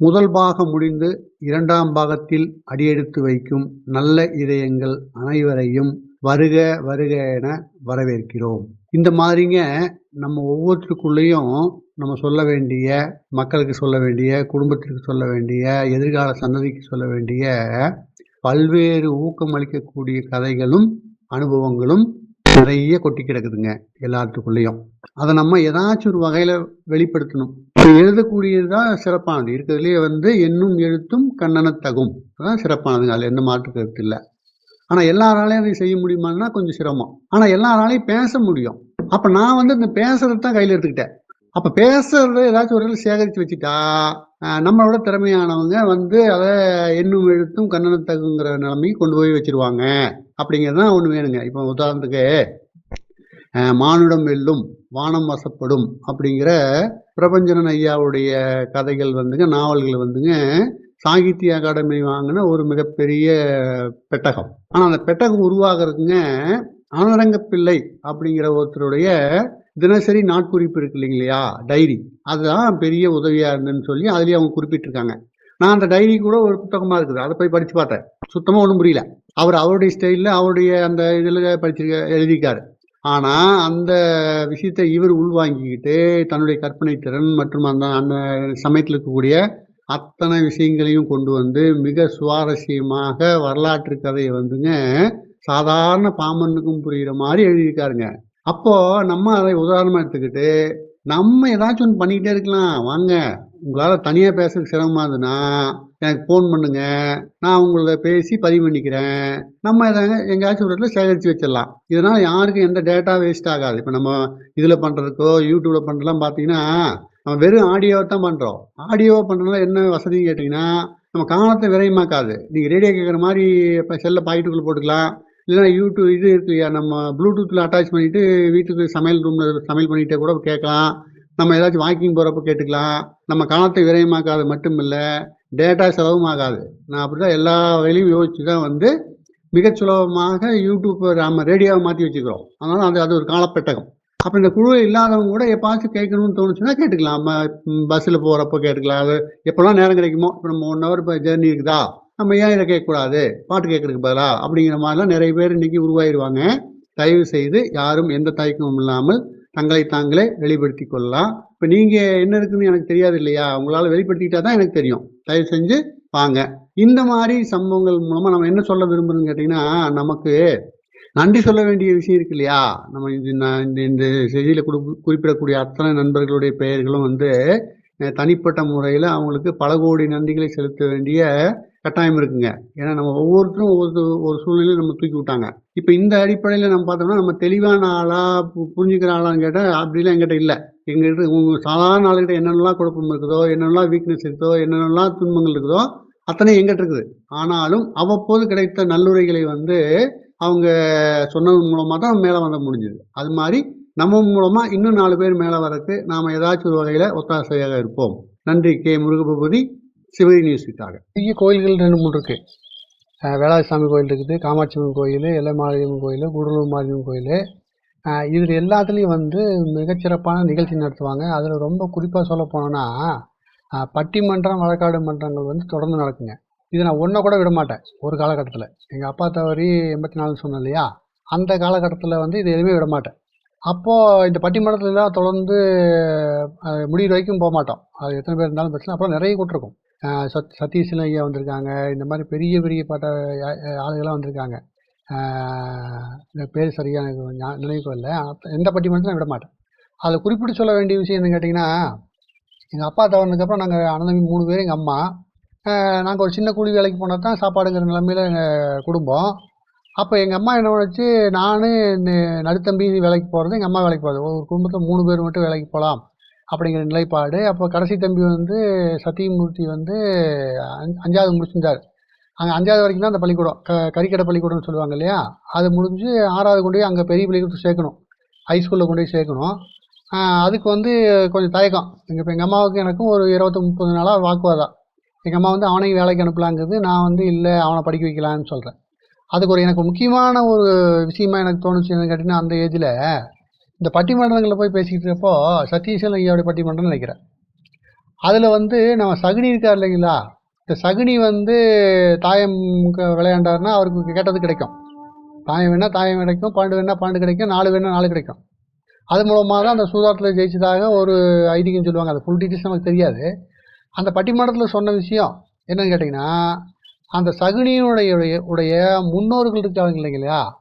முதல் பாகம் முடிந்து இரண்டாம் பாகத்தில் அடியெடுத்து வைக்கும் நல்ல இதயங்கள் அனைவரையும் வருக வருக என வரவேற்கிறோம். இந்த மாதிரிங்க நம்ம ஒவ்வொருத்தருக்குள்ளேயும் நம்ம சொல்ல வேண்டிய மக்களுக்கு சொல்ல வேண்டிய குடும்பத்திற்கு சொல்ல வேண்டிய எதிர்கால சந்ததிக்கு சொல்ல வேண்டிய பல்வேறு ஊக்கம் அளிக்கக்கூடிய கதைகளும் அனுபவங்களும் நிறைய கொட்டி கிடக்குதுங்க எல்லாத்துக்குள்ளேயும். அதை நம்ம ஏதாச்சும் ஒரு வகையில் வெளிப்படுத்தணும். எழுதக்கூடியது தான் சிறப்பானது. இருக்கிறதுலேயே வந்து என்னும் எழுத்தும் கண்ணனத்தகும். அதான் சிறப்பானதுங்க. அதில் எந்த மாற்று கருத்து இல்லை. ஆனால் எல்லாராலையும் அதை செய்ய முடியுமான்னா கொஞ்சம் சிரமம். ஆனால் எல்லாராலையும் பேச முடியும். அப்போ நான் வந்து இந்த பேசுறது தான் கையில் எடுத்துக்கிட்டேன். அப்போ பேசுறத ஏதாச்சும் ஒரு சேகரித்து வச்சுட்டா நம்மளோட திறமையானவங்க வந்து அதை என்னும் எழுத்தும் கண்ணனத்தகுங்கிற நிலைமைக்கு கொண்டு போய் வச்சிருவாங்க. அப்படிங்கிறது தான் ஒன்று வேணுங்க. இப்போ உதாரணத்துக்கு மானுடம் வெல்லும் வானம் வசப்படும் அப்படிங்கிற பிரபஞ்சனன் ஐயாவுடைய கதைகள் வந்துங்க நாவல்கள் வந்துங்க சாகித்ய அகாடமி வாங்கின ஒரு மிகப்பெரிய பெட்டகம். ஆனால் அந்த பெட்டகம் உருவாகிறதுங்க ஆனரங்கப்பிள்ளை அப்படிங்கிற ஒருத்தருடைய தினசரி நாட்குறிப்பு இருக்கு இல்லைங்களா டைரி. அதுதான் பெரிய உதவியாக இருந்ததுன்னு சொல்லி அதுலேயே அவங்க குறிப்பிட்டிருக்காங்க. நான் அந்த டைரி கூட ஒரு புத்தகமாக இருக்குது அதை போய் படித்து பார்த்தேன். சுத்தமாக ஒன்றும் புரியல. அவர் அவருடைய ஸ்டைலில் அவருடைய அந்த இதில் படிச்சிருக்க எழுதியிருக்காரு. ஆனால் அந்த விஷயத்தை இவர் உள்வாங்கிக்கிட்டு தன்னுடைய கற்பனை திறன் மற்றும் அந்த அந்த சமயத்தில் இருக்கக்கூடிய அத்தனை விஷயங்களையும் கொண்டு வந்து மிக சுவாரஸ்யமாக வரலாற்று கதையை வந்துங்க சாதாரண பாமனுக்கும் புரிகிற மாதிரி எழுதியிருக்காருங்க. அப்போ நம்ம அதை உதாரணமாக எடுத்துக்கிட்டு நம்ம ஏதாச்சும் ஒன்று பண்ணிக்கிட்டே இருக்கலாம். வாங்க. உங்களால் தனியாக பேசுறதுக்கு சிரமமாக இருந்ததுன்னா எனக்கு ஃபோன் பண்ணுங்க. நான் உங்களை பேசி பதிவு பண்ணிக்கிறேன். நம்ம இதை எங்கேயாச்சும் ஒரு இடத்துல சேகரித்து வச்சிடலாம். இதனால் யாருக்கும் எந்த டேட்டா வேஸ்ட் ஆகாது. இப்போ நம்ம இதில் பண்ணுறதுக்கோ யூடியூப்பில் பண்ணுறதுலாம் பார்த்தீங்கன்னா நம்ம வெறும் ஆடியோவை தான் பண்ணுறோம் ஆடியோவை பண்ணுறதுனால என்ன வசதின்னு கேட்டிங்கன்னா நம்ம காலத்தை விரையமாக்காது நீங்கள் ரேடியோ கேட்குற மாதிரி இப்போ செல்லை பாக்கெட்டுக்குள்ளே போட்டுக்கலாம். இல்லைன்னா யூடியூப் இது இருக்கு இல்லையா நம்ம ப்ளூடூத்தில் அட்டாச் பண்ணிவிட்டு வீட்டுக்கு சமையல் ரூமில் சமையல் பண்ணிகிட்டே கூட கேட்கலாம். நம்ம ஏதாச்சும் வாக்கிங் போகிறப்ப கேட்டுக்கலாம். நம்ம காலத்தை விரயமாக்காது மட்டும் இல்லை டேட்டா செலவும் ஆகாது நான் அப்படி தான் எல்லா வகையிலையும் யோசிச்சு தான் வந்து மிகச் சுலபமாக யூடியூப் நம்ம ரேடியோவை மாற்றி வச்சுக்கிறோம். அதனால் அது அது ஒரு காலப்பெட்டகம். அப்போ இந்த குழு இல்லாதவங்க கூட எப்பாச்சும் கேட்கணும்னு தோணுச்சுன்னா கேட்டுக்கலாம். நம்ம பஸ்ஸில் போகிறப்போ கேட்டுக்கலாம். அது எப்போல்லாம் நேரம் கிடைக்குமோ இப்போ நம்ம ஒன் ஹவர் இப்போ ஜேர்னி இருக்குதா? நம்ம ஏன் இதை கேட்கக்கூடாது? பாட்டு கேட்கறதுக்கு பதிலாக அப்படிங்கிற மாதிரிலாம் நிறைய பேர் இன்றைக்கி உருவாயிடுவாங்க தயவு செய்து யாரும் எந்த தயக்கமும் இல்லாமல் தங்களை தாங்களே வெளிப்படுத்தி கொள்ளலாம். இப்போ நீங்கள் என்ன இருக்குன்னு எனக்கு தெரியாது இல்லையா? உங்களால் வெளிப்படுத்திக்கிட்டா தான் எனக்கு தெரியும். தயவு செஞ்சு வாங்க. இந்த மாதிரி சம்பவங்கள் மூலமாக நம்ம என்ன சொல்ல விரும்புறோம்னு கேட்டிங்கன்னா நமக்கு நன்றி சொல்ல வேண்டிய விஷயம் இருக்கு இல்லையா? நம்ம இது இந்த இந்த செய்தியில் குறி குறிப்பிடக்கூடிய அத்தனை நண்பர்களுடைய பெயர்களும் வந்து தனிப்பட்ட முறையில் அவங்களுக்கு பல கோடி நன்றிகளை செலுத்த வேண்டிய கட்டாயம் இருக்குங்க. ஏன்னா நம்ம ஒவ்வொருத்தரும் ஒவ்வொரு ஒரு சூழ்நிலையில நம்ம தூக்கி விட்டாங்க. இப்போ இந்த அடிப்படையில் நம்ம பார்த்தோம்னா நம்ம தெளிவான ஆளா பு- புரிஞ்சுக்கிற ஆளான்னு கேட்டால் அப்படிலாம் எங்கிட்ட இல்லை. எங்கிட்ட உங்க சாதாரண ஆளுகிட்ட என்னென்னலாம் குழப்பம் இருக்குதோ என்னென்னலாம் வீக்னஸ் இருக்குதோ என்னென்னலாம் துன்பங்கள் இருக்குதோ அத்தனை எங்கிட்ட இருக்குது. ஆனாலும் அவ்வப்போது கிடைத்த நல்லுரைகளை வந்து அவங்க சொன்னது மூலமாக தான் மேலே வந்த முடிஞ்சுது. அது மாதிரி நம்ம மூலமாக இன்னும் நாலு பேர் மேலே வரக்கு நாம் ஏதாச்சும் ஒரு வகையில் ஒத்தாசையாக இருப்போம். நன்றி கே. முருகபூபதி. சிவகி நியூஸுக்காக இங்கே கோயில்கள் ரெண்டு மூணு இருக்கு. வேளாசாமி கோயில் இருக்குது காமாட்சி அம்மன் கோயில் எல்லமாரியம்மன் கோயில் கூடலூர் மாரியம்மன் கோயில் இதில் எல்லாத்துலேயும் வந்து மிகச்சிறப்பான நிகழ்ச்சி நடத்துவாங்க. அதில் ரொம்ப குறிப்பாக சொல்ல போனோன்னா பட்டிமன்றம் வழக்காடு மன்றங்கள் வந்து தொடர்ந்து நடக்குங்க. இது நான் ஒன்றை கூட விட மாட்டேன். ஒரு காலகட்டத்தில். எங்கள் அப்பா தவறி எண்பத்தி நாலுன்னு சொன்னேன் இல்லையா? அந்த காலகட்டத்தில் வந்து இது எதுவுமே விட மாட்டேன். அப்போது இந்த பட்டிமன்றத்துலலாம் தொடர்ந்து முடிகிற வரைக்கும் போக மாட்டோம். அது எத்தனை பேர் இருந்தாலும் பிரச்சனை. அப்புறம் நிறைய கூட்டிருக்கும் சத் சதீஷ்லாம் ஐயா வந்திருக்காங்க. இந்த மாதிரி பெரிய பெரிய பட்ட அஹ், ஆளுகள்லாம் வந்திருக்காங்க. இந்த பேர் சரியாக எனக்கு நினைவுக்கு வரல. எந்த பட்டிமன்றத்தையும் நான் விட மாட்டேன் அதில் குறிப்பிட்டு சொல்ல வேண்டிய விஷயம் என்னன்னு கேட்டிங்கன்னா எங்கள் அப்பா தவறினதுக்கப்புறம் நாங்கள் அண்ணன் மூணு பேர் எங்கள் அம்மா நாங்கள் ஒரு சின்ன கூலி வேலைக்கு போனால் தான் சாப்பாடுங்கிற நிலமையில் எங்கள் குடும்பம். அப்போ எங்கள் அம்மா என்ன நினச்சி நான் நடுத்தம்பி வேலைக்கு போகிறது எங்கள் அம்மா வேலைக்கு போகிறது ஒரு குடும்பத்தில் மூணு பேர் மட்டும் வேலைக்கு போகலாம். அப்படிங்கிற நிலைப்பாடு. அப்போ கடைசி தம்பி வந்து சத்தியமூர்த்தி வந்து அஞ்சாவது முடிச்சிருந்தார். அங்கே அஞ்சாவது வரைக்கும் தான் அந்த பள்ளிக்கூடம். க கறிக்கடை பள்ளிக்கூடம்னு சொல்லுவாங்க இல்லையா? அது முடிஞ்சு ஆறாவது கொண்டு போய் அங்கே பெரிய பள்ளிக்கூடத்துக்கு சேர்க்கணும். ஹைஸ்கூலில் கொண்டு போய் சேர்க்கணும். அதுக்கு வந்து கொஞ்சம் தயக்கம். எங்கள் இப்போ எங்கள் அம்மாவுக்கு எனக்கும் ஒரு இருபத்தி முப்பது நாளாக வாக்குவாதம். எங்கள் அம்மா வந்து அவனையும் வேலைக்கு அனுப்பலாங்கிறது நான் வந்து இல்லை அவனை படிக்க வைக்கலான்னு சொல்கிறேன் அதுக்கு ஒரு எனக்கு முக்கியமான ஒரு விஷயமா எனக்கு தோணுச்சு என்னன்னு கேட்டிங்கன்னா அந்த ஏஜில் இந்த பட்டிமன்றங்களில் போய் பேசிக்கிட்டு இருப்போ சதீஷன் ஐயாவுடைய பட்டிமன்றம்னு நினைக்கிறேன். அதில் வந்து நம்ம சகுனி இருக்கார் இல்லைங்களா? இந்த சகுனி வந்து தாயம் விளையாண்டாருன்னா அவருக்கு கேட்டது கிடைக்கும். தாயம் வேணால் தாயம் கிடைக்கும் பாண்டு வேணால் பாண்டு கிடைக்கும் நாலு வேணால் நாலு கிடைக்கும். அது மூலமாக தான் அந்த சூதாட்டத்தில் ஜெயிச்சதாக ஒரு ஐதீகம் சொல்லுவாங்க. அது ஃபுல் டீட்டெயில்ஸ் நமக்கு தெரியாது. அந்த பட்டிமன்றத்தில் சொன்ன விஷயம் என்னன்னு கேட்டிங்கன்னா அந்த சகுனியினுடைய உடைய- உடைய முன்னோர்கள் இருக்காங்க இல்லைங்களா?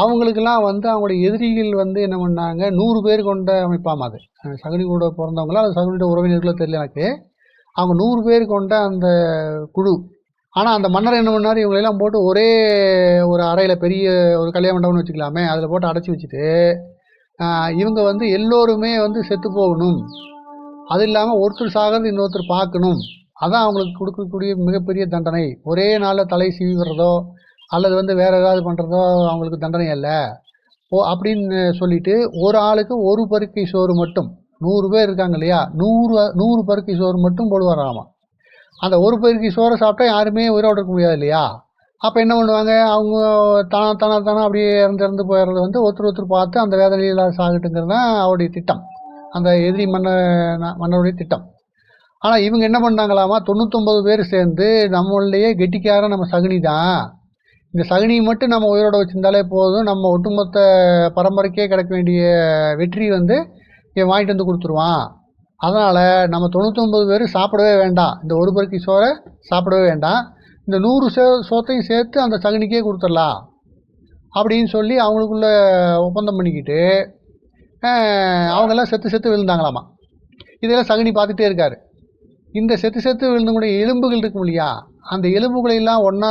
அவங்களுக்கெல்லாம் வந்து அவங்களுடைய எதிரிகள் வந்து என்ன பண்ணாங்க? நூறு பேர் கொண்ட அமைப்பாம் அது. சகுனி கூட பிறந்தவங்களா? அது சகுனியோட உறவினர்களோ தெரியல எனக்கு. அவங்க நூறு பேர் கொண்ட அந்த குழு. ஆனால் அந்த மன்னர் என்ன பண்ணார்? இவங்களெல்லாம் போட்டு ஒரே ஒரு அறையில் பெரிய ஒரு கல்யாண மண்டபம்னு வச்சுக்கலாமே. அதில் போட்டு அடைச்சி வச்சுட்டு இவங்க வந்து எல்லோருமே வந்து செத்து போகணும். அது இல்லாமல் ஒருத்தர் சாகிறது இன்னொருத்தர் பார்க்கணும். அதான் அவங்களுக்கு கொடுக்கக்கூடிய மிகப்பெரிய தண்டனை. ஒரே நாளில் தலை சீவிடுறதோ அல்லது வந்து வேற ஏதாவது பண்ணுறதோ அவங்களுக்கு தண்டனை இல்லை. ஓ அப்படின்னு சொல்லிட்டு ஒரு ஆளுக்கு ஒரு பருக்கை சோறு மட்டும் நூறு பேர் இருக்காங்க இல்லையா? நூறு நூறு பருக்கை சோறு மட்டும் போடுவாராமா? அந்த ஒரு பருக்கை சோறை சாப்பிட்டா யாருமே உயிரோடு இருக்க முடியாது இல்லையா? அப்போ என்ன பண்ணுவாங்க? அவங்க தானா தானா தானா அப்படியே இறந்து இறந்து போயிடுறது வந்து ஒருத்தர் ஒருத்தர் பார்த்து அந்த வேதனையில் சாகட்டுங்கிறது தான் அவருடைய திட்டம். அந்த எதிரி மன்ன மன்னருடைய திட்டம். ஆனால் இவங்க என்ன பண்ணாங்களாமா? தொண்ணூத்தொம்பது பேர் சேர்ந்து நம்மளையே கெட்டிக்காரன் நம்ம சகுனி தான். இந்த சகுனி மட்டும் நம்ம உயிரோட வச்சிருந்தாலே போதும். நம்ம ஒட்டுமொத்த பரம்பரைக்கே கிடைக்க வேண்டிய வெற்றி வந்து இவன் வாங்கிட்டு வந்து கொடுத்துருவான். அதனால் நம்ம தொண்ணூத்தொம்பது பேர் சாப்பிடவே வேண்டாம். இந்த ஒரு பருக்கி சோறை சாப்பிடவே வேண்டாம். இந்த நூறு சோ சோத்தையும் சேர்த்து அந்த சகுனிக்கே கொடுத்துடலாம். அப்படின்னு சொல்லி அவங்களுக்குள்ள ஒப்பந்தம் பண்ணிக்கிட்டு அவங்கெல்லாம் செத்து செத்து விழுந்தாங்களாமா. இதெல்லாம் சகுனி பார்த்துட்டே இருக்காரு. இந்த செத்து செத்து விழுந்தவங்களுடைய எலும்புகள் இருக்கும் இல்லையா? அந்த எலும்புகளையெல்லாம் ஒன்றா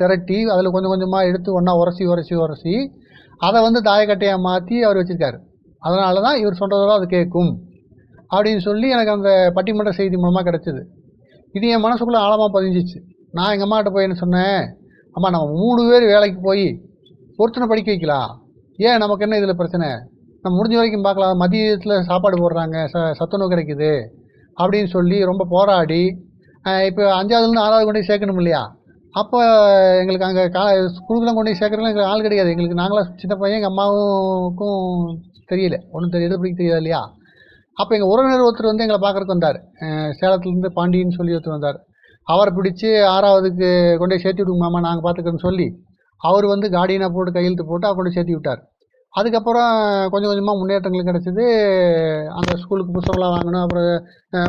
திரட்டி அதில் கொஞ்சம் கொஞ்சமாக எடுத்து ஒன்றா உரசி உரசி உரசி அதை வந்து தாயக்கட்டையாக மாற்றி அவர் வச்சுருக்காரு. அதனால தான் இவர் சொல்கிறதோ அது கேட்கும். அப்படின்னு சொல்லி எனக்கு அந்த பட்டிமன்ற செய்தி மூலமாக கிடச்சிது. இது என் மனசுக்குள்ளே ஆழமாக பதிஞ்சிச்சு. நான் எங்கள் அம்மாட்ட போய் என்ன சொன்னேன்? அம்மா நம்ம மூணு பேர் வேலைக்கு போய் ஒருத்தனை படிக்க வைக்கலாம். ஏன்? நமக்கு என்ன இதில் பிரச்சனை? நம்ம முடிஞ்ச வரைக்கும் பார்க்கலாம். மதியத்தில் சாப்பாடு போடுறாங்க. ச சத்துணவு கிடைக்குது. அப்படின்னு சொல்லி ரொம்ப போராடி இப்போ அஞ்சாவதுலேருந்து ஆறாவது கொண்டு போய் சேர்க்கணும் இல்லையா? அப்போ எங்களுக்கு அங்கே கா ஸ்கூலுக்குலாம் கொண்டு போய் சேர்க்குறதுலாம் எங்களுக்கு ஆள் கிடையாது. எங்களுக்கு நாங்களாம் சின்ன பையன் எங்கள் அம்மாவுக்கும் தெரியல. ஒன்றும் தெரியல பிடிக்க தெரியாது இல்லையா? அப்போ எங்கள் உறவினர் ஒருத்தர் வந்து எங்களை பார்க்கறக்கு வந்தார். சேலத்துலேருந்து பாண்டியன்னு சொல்லி ஒருத்தர் வந்தார். அவரை பிடிச்சி ஆறாவதுக்கு கொண்டு போய் சேர்த்து விடுங்க மாமா நாங்கள் பார்த்துக்கிறோன்னு சொல்லி அவர் வந்து கார்டியனாக போட்டு கையெழுத்து போட்டு அவர் கொண்டு சேர்த்து விட்டார். அதுக்கப்புறம் கொஞ்சம் கொஞ்சமாக முன்னேற்றங்கள் கிடச்சிது. அந்த ஸ்கூலுக்கு புத்தகம்லாம் வாங்கணும். அப்புறம்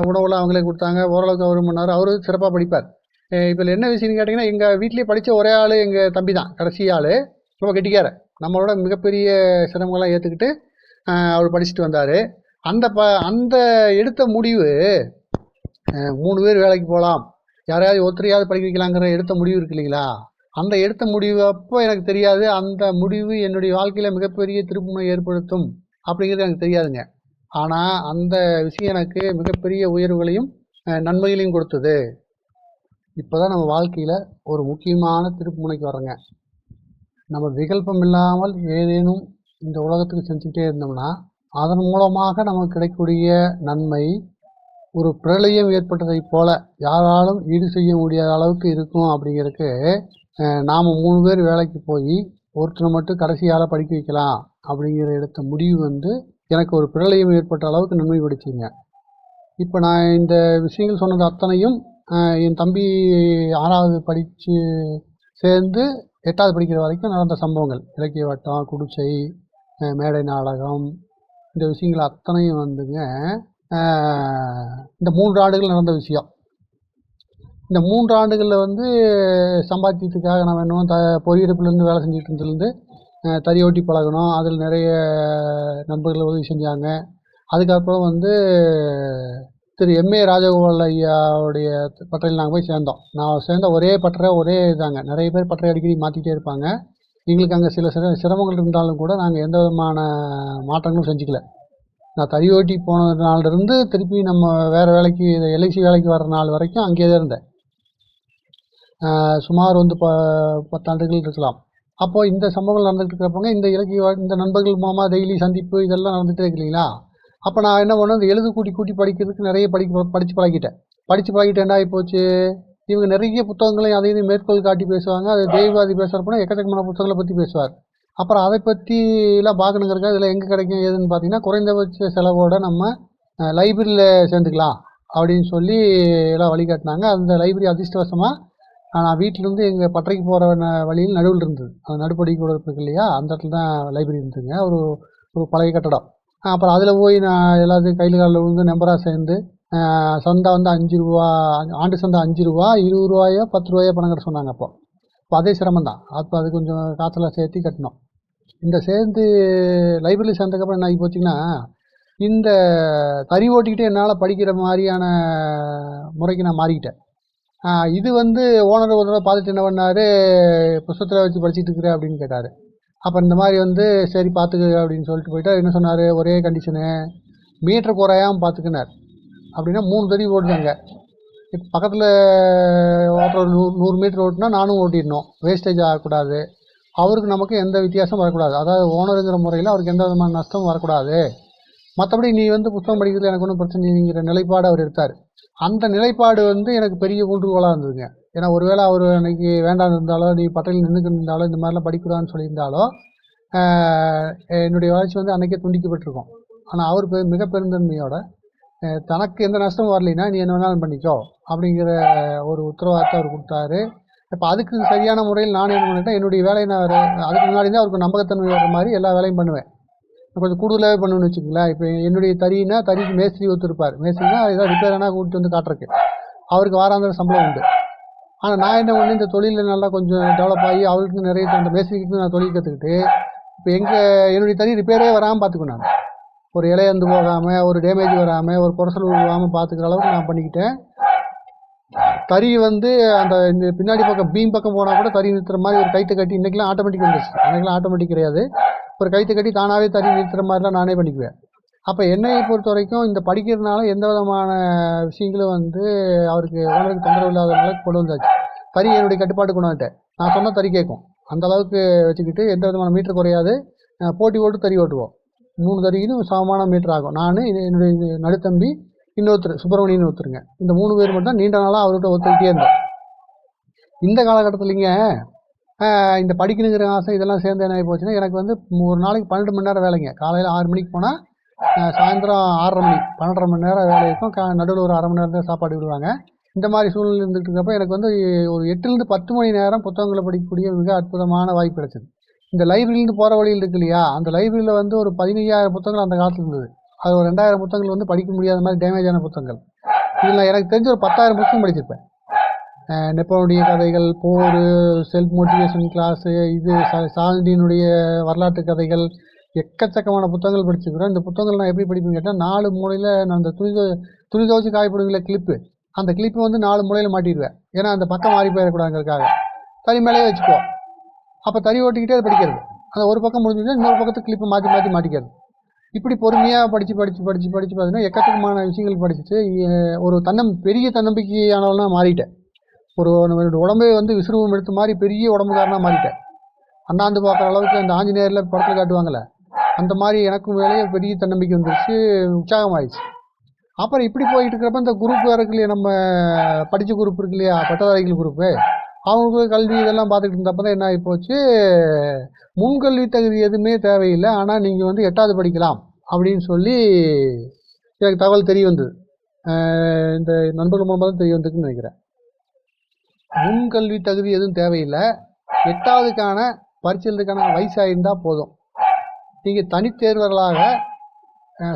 உணவுலாம் அவங்களே கொடுத்தாங்க. ஓரளவுக்கு அவர் பண்ணார். அவர் சிறப்பாக படிப்பார். இப்போ என்ன விஷயம்னு கேட்டிங்கன்னா எங்கள் வீட்லேயே படித்த ஒரே ஆள் எங்கள் தம்பி தான். கடைசி ஆள். ரொம்ப கெட்டிக்கார. நம்மளோட மிகப்பெரிய சிரமங்கள்லாம் ஏற்றுக்கிட்டு அவர் படிச்சுட்டு வந்தார். அந்த ப அந்த எடுத்த முடிவு மூணு பேர் வேலைக்கு போகலாம் யாரையாவது ஒருத்தரையாவது படிக்க வைக்கலாங்கிற எடுத்த முடிவு இருக்கு இல்லைங்களா? அந்த எடுத்த முடிவு அப்போ எனக்கு தெரியாது. அந்த முடிவு என்னுடைய வாழ்க்கையில் மிகப்பெரிய திருப்புமை ஏற்படுத்தும் அப்படிங்கிறது எனக்கு தெரியாதுங்க. ஆனால் அந்த விஷயம் எனக்கு மிகப்பெரிய உயர்வுகளையும் நன்மைகளையும் கொடுத்தது. இப்போ தான் நம்ம வாழ்க்கையில் ஒரு முக்கியமான திருப்புமுனைக்கு வர்றோங்க. நம்ம விகல்பம் இல்லாமல் ஏதேனும் இந்த உலகத்துக்கு செஞ்சுக்கிட்டே இருந்தோம்னா அதன் மூலமாக நமக்கு கிடைக்கக்கூடிய நன்மை ஒரு பிரளயம் ஏற்பட்டதைப் போல யாராலும் ஈடு செய்ய முடியாத அளவுக்கு இருக்கும் அப்படிங்கிறதுக்கு நாம் மூணு பேர் வேலைக்கு போய் ஒருத்தரை மட்டும் கடைசியால் படிக்க வைக்கலாம் அப்படிங்கிற எடுத்த முடிவு வந்து எனக்கு ஒரு பிரளயம் ஏற்பட்ட அளவுக்கு நன்மை படிச்சுங்க இப்போ நான் இந்த விஷயங்கள் சொன்னது அத்தனையும் என் தம்பி ஆறாவது படித்து சேர்ந்து எட்டாவது படிக்கிற வரைக்கும் நடந்த சம்பவங்கள். இலக்கிய வட்டம் குடிசை மேடை நாடகம் இந்த விஷயங்கள் அத்தனையும் வந்துங்க இந்த மூன்று ஆண்டுகள் நடந்த விஷயம். இந்த மூன்று ஆண்டுகளில் வந்து சம்பாத்தியத்துக்காக நான் வேணும் த பொறியெடுப்புலேருந்து வேலை செஞ்சுட்டு இருந்ததுலேருந்து தறி ஓட்டி பழகணும். அதில் நிறைய நண்பர்கள் உதவி செஞ்சாங்க. அதுக்கப்புறம் வந்து திரு எம்ஏ ராஜகோபால் ஐயாவுடைய பட்டறையில் நாங்கள் போய் சேர்ந்தோம். நான் சேர்ந்த ஒரே பட்டறை ஒரே இதாங்க. நிறைய பேர் பட்டறை அடிக்கடி மாற்றிக்கிட்டே இருப்பாங்க. எங்களுக்கு அங்கே சில சில சிரமங்கள் இருந்தாலும் கூட நாங்கள் எந்த விதமான மாற்றங்களும் செஞ்சுக்கல. நான் தறி ஓட்டி போன இருந்து திருப்பி நம்ம வேறு வேலைக்கு எல்ஐசி வேலைக்கு வர்ற நாள் வரைக்கும் அங்கேயே தான் இருந்தேன். சுமார் வந்து ப பத்தாண்டுகள் இருக்கலாம். அப்போது இந்த சம்பவங்கள் நடந்துகிட்டு இருக்கிறப்பங்க இந்த இலக்கிய இந்த நண்பர்கள் மூலமாக டெய்லி சந்திப்பு இதெல்லாம் நடந்துகிட்டே இருக்கு இல்லைங்களா? அப்போ நான் என்ன பண்ணேன் இந்த எழுது கூட்டி கூட்டி படிக்கிறதுக்கு நிறைய படிக்க படித்து பழகிட்டேன். படித்து பழகிட்டு என்ன ஆகி போச்சு இவங்க நிறைய புத்தகங்களையும் அதையும் மேற்கோள் காட்டி பேசுவாங்க. அது தெய்வவாதி பேசுகிறப்ப எக்கச்சக்கமான புத்தகங்களை பற்றி பேசுவார். அப்புறம் அதை பற்றிலாம் பார்க்கணுங்கிறக்க இதில் எங்கே கிடைக்கும் ஏதுன்னு பார்த்தீங்கன்னா குறைந்தபட்ச செலவோட நம்ம லைப்ரரியில் சேர்ந்துக்கலாம் அப்படின்னு சொல்லி எல்லாம் வழிகாட்டினாங்க. அந்த லைப்ரரி அதிர்ஷ்டவசமாக நான் வீட்டிலேருந்து எங்கள் பட்டறைக்கு போகிற வழியில் நடுவில் இருந்தது. அந்த நடுப்படி கூட இருக்கு இல்லையா? அந்த இடத்துல தான் லைப்ரரி இருந்ததுங்க. ஒரு ஒரு பழைய கட்டடம். அப்புறம் அதில் போய் நான் எல்லாத்தையும் கையில் காலில் விழுந்து நம்பராக சேர்ந்து சந்தா வந்து அஞ்சு ரூபா ஆண்டு சந்தா அஞ்சு ரூபா இருபது ரூபாயோ பத்து ரூபாயோ பணம் கட்ட சொன்னாங்க அப்போ. இப்போ அதே சிரமம் தான். அப்போ அது கொஞ்சம் காசெல்லாம் சேர்த்து கட்டினோம். இந்த சேர்ந்து லைப்ரரி சேர்ந்ததுக்கப்புறம் என்ன ஆகி போச்சிங்கன்னா இந்த தறி ஓட்டிக்கிட்டே என்னால் படிக்கிற மாதிரியான முறைக்கு நான் மாறிக்கிட்டேன். இது வந்து ஓனர் ஒரு தடவை பார்த்துட்டு என்ன பண்ணார்? புஸ்தகத்தில் வச்சு படிச்சுட்டு இருக்கிற அப்படின்னு கேட்டார். அப்போ இந்த மாதிரி வந்து சரி பார்த்துக்க அப்படின்னு சொல்லிட்டு போயிட்டு என்ன சொன்னார்? ஒரே கண்டிஷனு மீட்டர் குறையாமல் பார்த்துக்கினார் அப்படின்னா மூணு தடி ஓட்டுதாங்க இப்போ பக்கத்தில் ஓட்டுற நூறு நூறு மீட்டர் ஓட்டினா நானும் ஓட்டிடணும். வேஸ்டேஜ் ஆகக்கூடாது. அவருக்கு நமக்கு எந்த வித்தியாசமும் வரக்கூடாது. அதாவது ஓனருங்கிற முறையில் அவருக்கு எந்த விதமான நஷ்டமும் வரக்கூடாது. மற்றபடி நீ வந்து புத்தகம் படிக்கிறதுல எனக்கு ஒன்றும் பிரச்சனை இல்லைங்கிற நிலைப்பாடு அவர் எடுத்தார். அந்த நிலைப்பாடு வந்து எனக்கு பெரிய ஊன்றுகோலாக இருந்ததுங்க. ஏன்னா ஒருவேளை அவர் அன்னைக்கு வேண்டாம் இருந்தாலோ நீ பட்டையில் நின்றுக்கிட்டு இருந்தாலோ இந்த மாதிரிலாம் படிக்கூடாதுன்னு சொல்லியிருந்தாலோ என்னுடைய வளர்ச்சி வந்து அன்றைக்கே துண்டிக்கப்பட்டிருக்கும். ஆனால் அவர் மிக பெருந்தன்மையோட தனக்கு எந்த நஷ்டமும் வரலைன்னா நீ என்ன வேணாலும் பண்ணிக்கோ அப்படிங்கிற ஒரு உத்தரவாதத்தை அவர் கொடுத்தாரு. இப்போ அதுக்கு சரியான முறையில் நான் என்ன பண்ணிட்டேன் என்னுடைய வேலையை நான் அதுக்கு முன்னாடி தான் அவருக்கு நம்பகத்தன்மை வர மாதிரி எல்லா வேலையும் பண்ணுவேன். கொஞ்சம் கூடுதலாகவே பண்ணணும்னு வச்சுக்கங்களேன். இப்போ என்னுடைய தறினா தறிக்கு மேஸ்திரி ஒத்துருப்பார் மேஸ்திரினா ஏதாவது ரிப்பேர் ஆனால் கூப்பிட்டு வந்து காட்டுறக்கு அவருக்கு வாராந்திர சம்பளம் உண்டு. ஆனால் நான் என்ன பண்ணேன் இந்த தொழிலில் நல்லா கொஞ்சம் டெவலப் ஆகி அவருக்கு நிறைய அந்த மேஸ்திரிக்கு நான் தொழில் கற்றுக்கிட்டு இப்போ எங்கள் என்னுடைய தறி ரிப்பேரே வராமல் பார்த்துக்கணும் நான். ஒரு இலையந்து போகாமல் ஒரு டேமேஜ் வராமல் ஒரு குறைசல் விழாமல் பார்த்துக்கிற அளவுக்கு நான் பண்ணிக்கிட்டேன். தறி வந்து அந்த இந்த பின்னாடி பக்கம் பீம் பக்கம் போனால் கூட தறி நிறுத்துற மாதிரி ஒரு கைத்தை கட்டி இன்றைக்கெலாம் ஆட்டோமேட்டிக் வந்துச்சு அன்றைக்கெலாம் ஆட்டோமேட்டிக் கிடையாது. ஒரு கைத்தை கட்டி தானாகவே தறி நிறுத்துற மாதிரிலாம் நானே பண்ணிக்குவேன். அப்போ என்னையை பொறுத்த வரைக்கும் இந்த படிக்கிறதுனால எந்த விதமான விஷயங்களும் வந்து அவருக்கு ஓனருக்கு தொந்தரவு இல்லாத அளவுக்கு கொண்டு வந்தாச்சு. தறி என்னுடைய கட்டுப்பாட்டு கொண்டு வந்துட்டேன் நான் சொன்ன தறி கேட்கும் அந்த அளவுக்கு வச்சுக்கிட்டு எந்த விதமான மீட்டர் குறையாது. போட்டி ஓட்டு தறி ஓட்டுவோம். மூணு தறியிலும் சமமான மீட்டர் ஆகும். நான் என்னுடைய நடுத்தம்பி இன்னொருத்தர் சுப்பிரமணியன் ஒருத்தருங்க. இந்த மூணு பேர் மட்டும் தான் நீண்ட நாளாக அவர்கிட்ட ஒத்துக்கிட்டே இருந்தோம் இந்த காலகட்டத்துலங்க இந்த படிக்கணுங்கிற ஆசை இதெல்லாம் சேர்ந்து என்ன போச்சுன்னா எனக்கு வந்து ஒரு நாளைக்கு பன்னெண்டு மணி நேரம் வேலைங்க. காலையில் ஆறு மணிக்கு போனால் சாயந்தரம் ஆறரை மணி பன்னெண்டரை மணி நேரம் வேலை இருக்கும். கா நடுவில் ஒரு அரை மணி நேரம் தான் சாப்பாடு விடுவாங்க. இந்த மாதிரி சூழ்நிலை இருந்துகிட்டு எனக்கு வந்து ஒரு எட்டுலேருந்து பத்து மணி நேரம் புத்தகங்களை படிக்கக்கூடிய மிக அற்புதமான வாய்ப்பு கிடைச்சது. இந்த லைப்ரரியிலேருந்து போகிற வழியில் இருக்கு இல்லையா? அந்த லைப்ரரியில் வந்து ஒரு பதினையாயிரம் புத்தகங்கள் அந்த காலத்தில் இருந்தது. அது ஒரு ரெண்டாயிரம் புத்தகங்கள் வந்து படிக்க முடியாத மாதிரி டேமேஜான புத்தகங்கள். இதில் எனக்கு தெரிஞ்ச ஒரு பத்தாயிரம் புத்தகம் படிச்சிருப்பேன். நெப்போனுடைய கதைகள் போர் செல்ஃப் மோட்டிவேஷன் கிளாஸு இது சா- வரலாற்று கதைகள் எக்கச்சக்கமான புத்தகங்கள் படிச்சிருக்கிறேன். இந்த புத்தகங்கள் நான் எப்படி படிப்பேன்னு கேட்டால் நாலு மூலையில் நான் அந்த துணி துணி துவச்சி காயப்படுங்கள கிளிப்பு அந்த கிளிப்பை வந்து நாலு மூலையில் மாட்டிடுவேன். ஏன்னா அந்த பக்கம் மாறி போயிடக்கூடாதுங்கிறதுக்காக. தறி மேலேயே வச்சுக்கோ அப்போ தறி ஓட்டிக்கிட்டே அது படிக்கிறது. அந்த ஒரு பக்கம் முடிஞ்சதுன்னா இன்னொரு பக்கத்து கிளிப்பை மாற்றி மாற்றி மாட்டிக்கிறது. இப்படி பொறுமையாக படித்து படித்து படித்து படித்து பார்த்தீங்கன்னா எக்கச்சக்கமான விஷயங்கள் படிச்சுட்டு ஒரு தன்னம் பெரிய தன்னம்பிக்கையானவனா மாறிட்டேன். ஒரு நம்மளோட உடம்பே வந்து விசுரூபம் எடுத்த மாதிரி பெரிய உடம்புக்காரனாக மாறிட்டேன். அண்ணாந்து பார்க்குற அளவுக்கு அந்த ஆஞ்சநேயரில் படத்தில் காட்டுவாங்கள்ல அந்த மாதிரி எனக்கும் மேலேயே பெரிய தன்னம்பிக்கை வந்துருச்சு உற்சாகம் ஆயிடுச்சு அப்புறம் இப்படி போயிட்டு இருக்கிறப்ப இந்த குரூப் இருக்கு இல்லையா நம்ம படித்த குரூப் இருக்கு இல்லையா பட்டதாரிகள் குரூப்பு? அவங்க கல்வி இதெல்லாம் பார்த்துக்கிட்டு இருந்தப்ப தான் என்ன ஆகி போச்சு முன்கல்வி தகுதி எதுவுமே தேவையில்லை. ஆனால் நீங்கள் வந்து எட்டாவது படிக்கலாம் அப்படின்னு சொல்லி எனக்கு தகவல் தெரிய வந்தது. இந்த நண்பர்கள் மூலமாக தான் தெரிய வந்திருக்குன்னு நினைக்கிறேன். முன்கல்வி தகுதி எதுவும் தேவையில்லை. எட்டாவதுக்கான பரிச்சலுக்கான வயசாயிருந்தால் போதும். நீங்கள் தனித்தேர்வர்களாக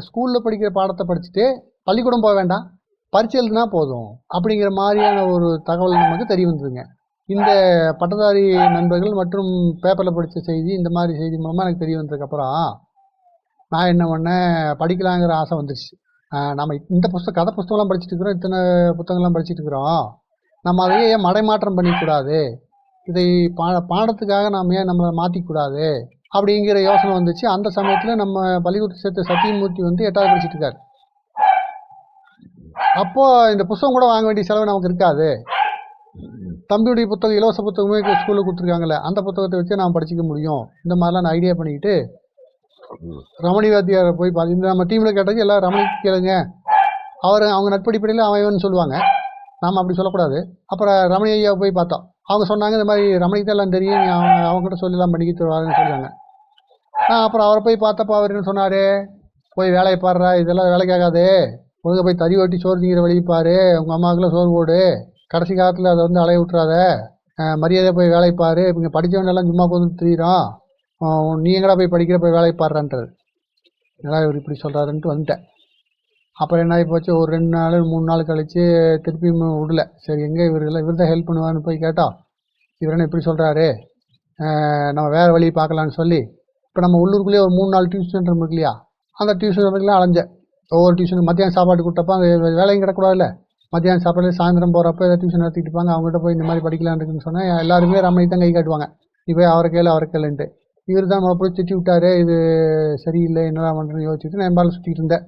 ஸ்கூலில் படிக்கிற பாடத்தை படிச்சுட்டு பள்ளிக்கூடம் போக வேண்டாம். பரீட்சை எழுதுனா போதும். அப்படிங்கிற மாதிரியான ஒரு தகவல் நமக்கு தெரிய வந்ததுங்க. இந்த பட்டதாரி நண்பர்கள் மற்றும் பேப்பரில் படித்த செய்தி இந்த மாதிரி செய்தி மூலமாக எனக்கு தெரிய வந்ததுக்கப்புறம் நான் என்ன பண்ணேன் படிக்கலாங்கிற ஆசை வந்துடுச்சு நம்ம இந்த புஸ்தகம் கதை புஸ்தகம்லாம் படிச்சுட்டு இருக்கிறோம் இத்தனை புத்தகங்கள்லாம் படிச்சுட்டு இருக்கிறோம். நம்ம அதையே ஏன் மடைமாற்றம் பண்ணிக்கூடாது? இதை பா பாடத்துக்காக நாம் ஏன் நம்மளை மாற்றிக்கூடாது அப்படிங்கிற யோசனை வந்துச்சு. அந்த சமயத்தில் நம்ம பள்ளிக்கூடத்தை சேர்த்த சத்தியமூர்த்தி வந்து எட்டாவது படிச்சுட்டு இருக்காரு. அப்போது இந்த புஸ்தகம் கூட வாங்க வேண்டிய செலவு நமக்கு இருக்காது. தம்பியுடைய புத்தகம் இலவச புத்தகமே ஸ்கூலில் கொடுத்துருக்காங்கல்ல அந்த புத்தகத்தை வச்சு நாம் படிச்சுக்க முடியும். இந்த மாதிரிலாம் நான் ஐடியா பண்ணிக்கிட்டு ரமணி வாத்தியாரை போய் பார்த்து இந்த நம்ம டீமில் கேட்டது எல்லாம் ரமணிக்கு கேளுங்க. அவர் அவங்க நட்படிப்படையில் அவன் சொல்லுவாங்க. நாம் அப்படி சொல்லக்கூடாது. அப்புறம் ரமணி ஐயாவை போய் பார்த்தோம். அவங்க சொன்னாங்க இந்த மாதிரி ரமணிக்கு தான் எல்லாம் தெரியும். அவங்க அவங்ககிட்ட சொல்லலாம் பண்ணிக்கிட்டு தருவாருன்னு சொல்லுவாங்க அப்புறம் அவரை போய் பார்த்தப்ப அவர் என்ன சொன்னார்? போய் வேலையை பாடுறா இதெல்லாம் வேலைக்காகாது ஒழுங்கா போய் தறி ஓட்டி சோறு திங்கிற வழி பாரு. உங்கள் அம்மாவுக்குலாம் சோறு போடு. கடைசி காலத்தில் அதை வந்து அலைய விட்றாத மரியாதை போய் வேலை பாரு. இங்கே படித்தவனெல்லாம் சும்மா கொண்டு திரியிறான். நீ எங்கடா போய் படிக்கிற போய் வேலை பாடுறான்றது என்னடா இவர் இப்படி சொல்கிறாருன்ட்டு வந்துட்டேன். அப்புறம் என்ன ஆகி போச்சு? ஒரு ரெண்டு நாள் மூணு நாள் கழித்து திருப்பியும் விடல. சரி எங்கே இவர் இல்லை இவர் தான் ஹெல்ப் பண்ணுவான்னு போய் கேட்டோம் இவர் என்ன இப்படி சொல்கிறாரு நம்ம வேறு வழி பார்க்கலான்னு சொல்லி. இப்போ நம்ம உள்ளூருக்குள்ளேயே ஒரு மூணு நாலு டியூஷன் சென்டர் இருக்கு இல்லையா? அந்த டியூஷன் சென்டர்லாம் அலைஞ்சேன். ஒவ்வொரு டியூஷன் மத்தியானம் சாப்பாடு கொடுத்தப்ப அங்கே வேலையும் வேலையும் கிடக்கூடாதுல்ல மத்தியானம் சாப்பாடு சாயந்தரம் போகிறப்ப ஏதாவது டியூஷன் நடத்திட்டு இருப்பாங்க அவங்ககிட்ட போய் இந்த மாதிரி படிக்கலாம் இருக்குன்னு சொன்னால் எல்லாருமே ரமணி தான் கை காட்டுவாங்க. நீ போய் அவரை கேளு அவரை கேளுன்ட்டு. இவர் தான் நம்மளை போய் திட்டி விட்டாரு இது சரியில்லை என்னடா பண்ணுறேன்னு யோசிச்சுட்டு நான் எம்பால் சுற்றிட்டு இருந்தேன்.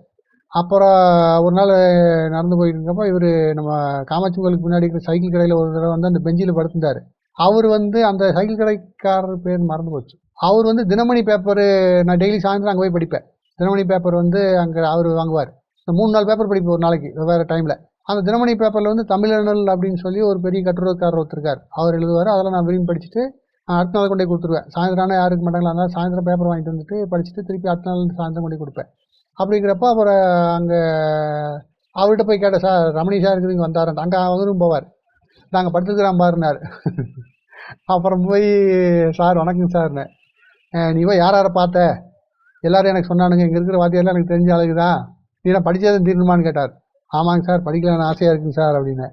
அப்புறம் ஒரு நாள் நடந்து போயிட்டு இருக்கப்போ இவர் நம்ம காமாட்சி கோயிலுக்கு முன்னாடி இருக்கிற சைக்கிள் கடையில் ஒரு தடவை வந்து அந்த பெஞ்சில் படுத்திருந்தார். அவர் வந்து அந்த சைக்கிள் கடைக்காரர் பேர் மறந்து போச்சு. அவர் வந்து தினமணி பேப்பர் நான் டெய்லி சாயந்தரம் அங்கே போய் படிப்பேன். தினமணி பேப்பர் வந்து அங்கே அவர் வாங்குவார். இந்த மூணு நாள் பேப்பர் படிப்பேன் ஒரு நாளைக்கு வெவ்வேறு டைமில் அந்த தினமணி பேப்பரில் வந்து தமிழனல் அப்படின்னு சொல்லி ஒரு பெரிய கட்டுரைக்காரர் ஒருத்தருக்கார் அவர் எழுதுவார். அதெல்லாம் நான் விரும்பி படிச்சுட்டு நான் அடுத்த நாள் கொண்டே கொடுத்துருவேன். சாயந்தரம் ஆனால் யாருக்கு மாட்டாங்களா அதனால் சாயந்தரம் பேப்பர் வாங்கிட்டு வந்துட்டு படிச்சுட்டு திருப்பி அடுத்த நாள் சாயந்தரம் கொண்டே கொடுப்பேன். அப்படிங்கிறப்ப அப்புறம் அங்கே அவர்கிட்ட போய் கேட்டேன் சார் ரமணி சார் இருக்குது இங்கே வந்தார். அங்கே அவரும் போவார். நாங்கள் படுத்துக்கிறோம் பாருனார் அப்புறம் போய் சார் வணக்கம் சார்னு. நீ போய் யார் யாரை பார்த்த? எல்லாரும் எனக்கு சொன்னானுங்க. இங்கே இருக்கிற வாத்தியாரெலாம் எனக்கு தெரிஞ்ச ஆளுங்க தான். நீ நான் படித்தது தீரணுமான்னு கேட்டார். ஆமாங்க சார் படிக்கலாம்னு ஆசையாக இருக்குங்க சார் அப்படின்னு.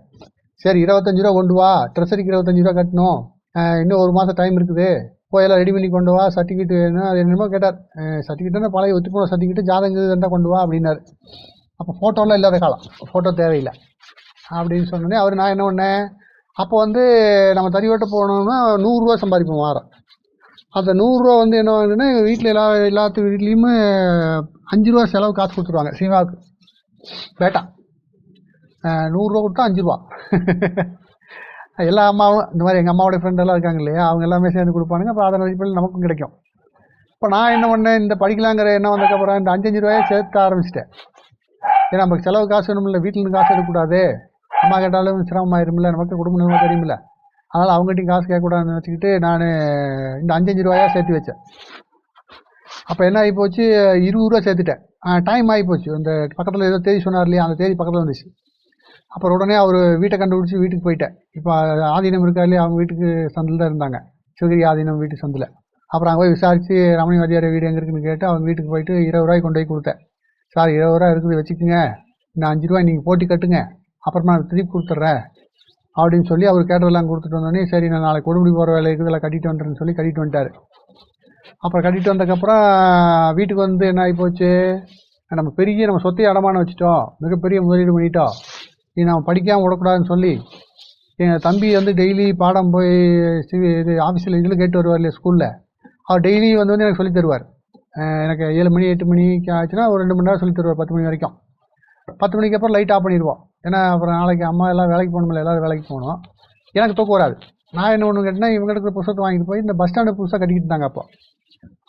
சரி இருபத்தஞ்சு ரூபா கொண்டு வா. ட்ரெஸ்ஸரிக்கு இருபத்தஞ்சு ரூபா கட்டணும். இன்னும் ஒரு மாதம் டைம் இருக்குது. போய் எல்லாம் ரெடி பண்ணி கொண்டு வா. சர்டிஃபிகேட் வேணும் அது என்னமோ கேட்டார். சர்டிஃபிகேட்னா பழைய ஒத்து போன சர்டிஃபிகேட் ஜாதகம் இருந்தால் கொண்டு வா அப்படின்னாரு. அப்போ ஃபோட்டோலாம் இல்லாத காலம். ஃபோட்டோ தேவையில்லை. அப்படின்னு சொன்னோடனே அவர் நான் என்ன பண்ணேன்? அப்போ வந்து நம்ம தறி ஓட்ட போனோம்னா நூறுரூவா சம்பாதிப்போம் வாரம். அந்த நூறுரூவா வந்து என்ன ஆகுதுன்னா வீட்டில் எல்லா எல்லாத்து வீட்லேயுமே அஞ்சு ரூபா செலவு காசு கொடுத்துருவாங்க சினிமாவுக்கு. பேட்டா நூறுரூவா கொடுத்தா அஞ்சு ரூபா எல்லா அம்மாவும் இந்த மாதிரி எங்கள் அம்மாவோட ஃப்ரெண்டெல்லாம் எல்லாம் இருக்காங்க இல்லையா அவங்க எல்லாமே சேர்ந்து கொடுப்பானுங்க அப்போ அதன் அடிப்படையில் நமக்கும் கிடைக்கும். இப்போ நான் என்ன பண்ணேன் இந்த படிக்கலாங்கிற என்ன வந்ததுக்கப்புறம் இந்த அஞ்சஞ்சு ரூபாயை சேர்த்து ஆரம்பிச்சிட்டேன். ஏன்னா நமக்கு செலவு காசு வேணும்ல வீட்டில் காசு எடுக்கக்கூடாது. அம்மா கேட்டாலும் சிரமமாயிருமில்ல நமக்கு குடும்ப நிலைமை தெரியுமில்ல அதனால் அவங்ககிட்டயும் காசு கேட்கக்கூடாதுன்னு வச்சுக்கிட்டு நான் இந்த அஞ்சஞ்சு ரூபாயாக சேர்த்து வச்சேன். அப்போ என்ன ஆகி போச்சு இருபது ரூபா சேர்த்துட்டேன். டைம் ஆகி போச்சு. அந்த பக்கத்தில் ஏதோ தேதி சொன்னார் இல்லையா அந்த தேதி பக்கத்தில் வந்துச்சு. அப்புறம் உடனே அவர் வீட்டை கண்டுபிடிச்சி வீட்டுக்கு போயிட்டேன் இப்போ ஆதீனம் இருக்கா இல்லையா? அவங்க வீட்டுக்கு சந்தில் தான் இருந்தாங்க. சிவகிரி ஆதீனம் வீட்டு சந்தில். அப்புறம் அங்கே போய் விசாரித்து ரமணி வாதியார் வீடு எங்கே இருக்குன்னு கேட்டு அவங்க வீட்டுக்கு போயிட்டு இருபது ரூபாய் கொண்டு போய் கொடுத்தேன். சார் இருபது ரூபா இருக்குது வச்சுக்கோங்க. நான் அஞ்சு ரூபாய் நீங்கள் போட்டி கட்டுங்க. அப்புறமா நான் திருப்பி கொடுத்துட்றேன். அப்படின்னு சொல்லி அவர் கேட்டதெல்லாம் கொடுத்துட்டு வந்தோடனே சரி நான் நாளைக்கு கொடுமுடி போகிற வேலை இருக்குது இதெல்லாம் கட்டிட்டு வந்துடுறேன்னு சொல்லி கட்டிட்டு வந்துட்டார். அப்புறம் கட்டிட்டு வந்ததுக்கப்புறம் வீட்டுக்கு வந்து என்ன ஆகி போச்சு? நம்ம பெரிய நம்ம சொத்தையை அடமானம் வச்சுட்டோம். மிகப்பெரிய முதலீடு பண்ணிட்டோம். நீ நான் படிக்காமல் விடக்கூடாதுன்னு சொல்லி எங்கள் தம்பி வந்து டெய்லி பாடம் போய் இது ஆஃபீஸில் இதில் கேட்டு வருவார் இல்லையா ஸ்கூலில் அவர் டெய்லி வந்து வந்து எனக்கு சொல்லித் தருவார். எனக்கு ஏழு மணி எட்டு மணிக்கு ஆச்சுன்னா ஒரு ரெண்டு மணி நேரம் சொல்லித் தருவார் பத்து மணி வரைக்கும். பத்து மணிக்கு அப்புறம் லைட் ஆஃப் பண்ணிடுவோம். ஏன்னா அப்புறம் நாளைக்கு அம்மா எல்லாம் வேலைக்கு போகணுமில்ல எல்லோரும் வேலைக்கு போகணும். எனக்கு தூக்கம் வராது. நான் என்ன ஒன்று கேட்டேன்னா இவங்களுக்கு புத்தகத்தை வாங்கிட்டு போய் இந்த பஸ் ஸ்டாண்டு புதுசாக கட்டிக்கிட்டு இருந்தாங்க அப்போ.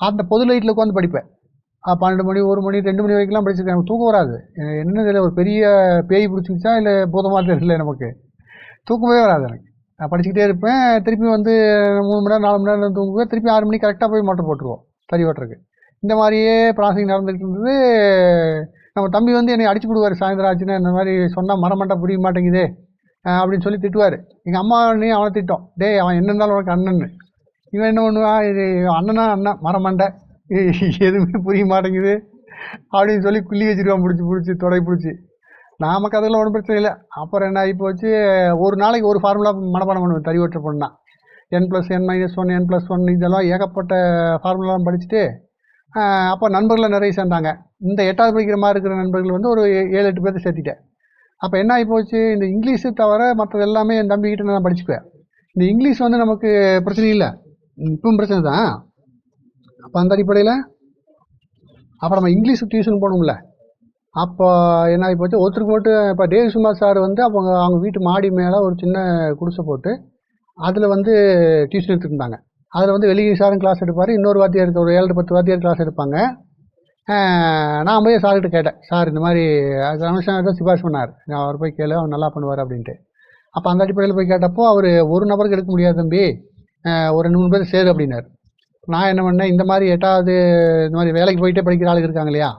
அந்த பொது லைட்டில் உட்காந்து படிப்பேன். பன்னெண்டு மணி ஒரு மணி ரெண்டு மணி வரைக்கும்லாம் படிச்சிருக்கேன் தூக்கம் வராது. என்ன தெரியல ஒரு பெரிய பேய் பிடிச்சிருச்சா இல்லை போதமாக தெரியல நமக்கு? தூக்கமே வராது எனக்கு. நான் படிச்சுக்கிட்டே இருப்பேன். திருப்பி வந்து மூணு மணி நேரம் நாலு மணி நேரம் தூங்குவேன் திருப்பி ஆறு மணிக்கு கரெக்டாக போய் மோட்டர் போட்டுருவோம். தறி ஓட்டுறதுக்கு இந்த மாதிரியே ப்ராசஸிங் நடந்துகிட்டு இருந்தது. நம்ம தம்பி வந்து என்னை அடிச்சு விடுவார் சாயந்தரம் ஆச்சுன்னா இந்த மாதிரி சொன்னால் மரமண்டை புரிய மாட்டேங்குதே அப்படின்னு சொல்லி திட்டுவார். எங்கள் அம்மா நீ அவனை திட்டோம். டேய் அவன் என்ன இருந்தாலும் உனக்கு அண்ணன்னு. இவன் என்ன பண்ணுவான்? இது அண்ணனா அண்ணன் மரமண்டை எதுவுமே புரிய மாட்டேங்குது. அப்படின்னு சொல்லி குள்ளி வச்சிருவான். பிடிச்சி பிடிச்சி தொடை பிடிச்சி. நமக்கு அதெல்லாம் ஒன்றும் பிரச்சனை இல்லை. அப்புறம் என்ன ஆகி போச்சு? ஒரு நாளைக்கு ஒரு ஃபார்முலா மனப்பாடம் பண்ணுவேன். தறி ஓட்ட பொண்ணா. N plus n minus one n plus one இதெல்லாம் ஏகப்பட்ட ஃபார்முலாலாம் படிச்சுட்டு அப்போ நண்பர்களை நிறைய சேர்ந்தாங்க. இந்த எட்டாவது படிக்கிற மாதிரி இருக்கிற நண்பர்கள் வந்து ஒரு ஏழு எட்டு பேர்த்த சேர்த்திட்டேன். அப்போ என்ன ஆகி போச்சு? இந்த இங்கிலீஷு தவிர மற்றது எல்லாமே என் தம்பிக்கிட்ட நான் படிச்சுக்குவேன். இந்த இங்கிலீஷ் வந்து நமக்கு பிரச்சனை இல்லை. இப்பவும் பிரச்சனை தான். அப்போ அந்த அடிப்படையில் அப்புறம் நம்ம இங்கிலீஷ் டியூஷன் போகணும்ல அப்போ என்ன ஆகி போச்சு? ஒருத்தருக்கு மட்டும் இப்போ டேவி சுமார் சார் வந்து அவங்க அவங்க வீட்டு மாடி மேலே ஒரு சின்ன குடிசை போட்டு அதில் வந்து டியூஷன் எடுத்துருந்தாங்க. அதில் வந்து வெளியே சாரும் கிளாஸ் எடுப்பார் இன்னொரு வாத்தியார் ஒரு ஏழு பத்து வாத்தியார் கிளாஸ் எடுப்பாங்க. நான் போய் சார்கிட்ட கேட்டேன் சார் இந்த மாதிரி ரமேஷன் தான் சிபாரிசு பண்ணார். நான் அவர் போய் கேளு அவர் நல்லா பண்ணுவார் அப்படின்ட்டு. அப்போ அந்த அடிப்படையில் போய் கேட்டப்போ அவர் ஒரு நபருக்கு எடுக்க முடியாது தம்பி. ஒரு ரெண்டு மூணு பேர் சேரு அப்படின்னாரு. நான் என்ன பண்ணேன் இந்த மாதிரி எட்டாவது இந்த மாதிரி வேலைக்கு போயிட்டே படிக்கிற ஆளுங்க இருக்காங்க இல்லையா?